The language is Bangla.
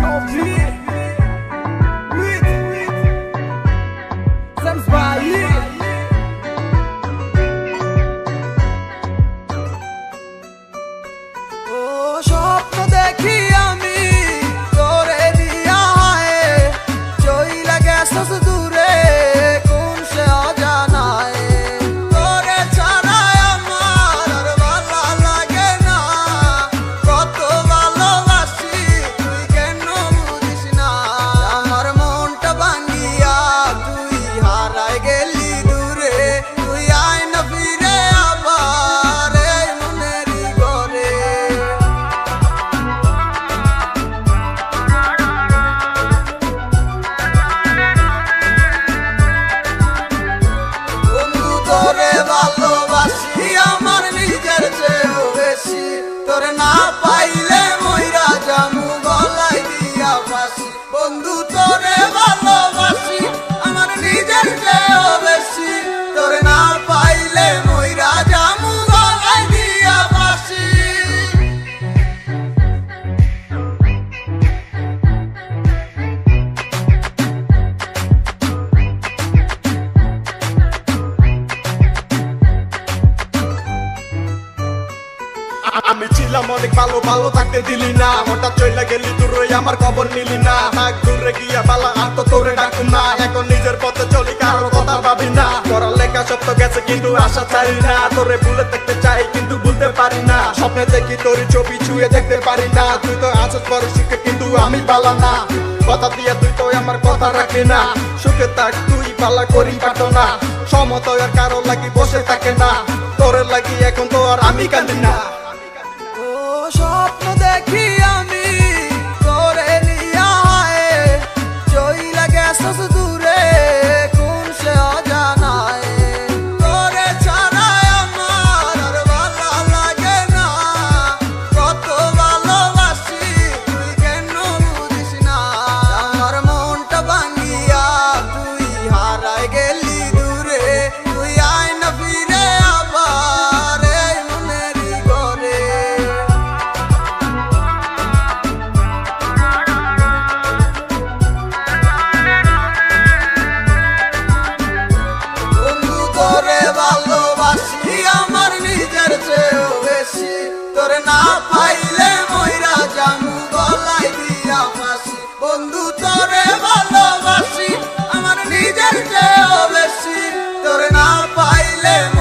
dat op 8, তোরে না পাইলে আমি ছিলাম অনেক ভালো ভালো থাকতে দিলি না। হঠাৎ চলে গেলি দূরে, আমার খবর নিলি না। থাক দূরে গিয়া বালা, আর তো তোরে ডাকুম না। এখন নিজের পথে চলি, কারও কথা ভাবি না। পড়ার লেখা সব তো গেছে, কিন্তু আশা চাই না। তোরে ভুলে দেখতে চাই, কিন্তু ভুলতে পারি না। স্বপ্নে দেখি তোর ছবি ছুঁয়ে দেখতে পারি না। তুই তো আছিস বড় শিখে কিন্তু আমি পালা না। কথা দিয়ে তুই তো আমার কথা রাখি না। সুখে থাক, তুই পালা করি পারতো না। সমতয় আর কারও লাগি বসে থাকে না। তোরে লাগি এখন তো আর আমি কান্দি না। স্বপ্ন দেখি Yeah.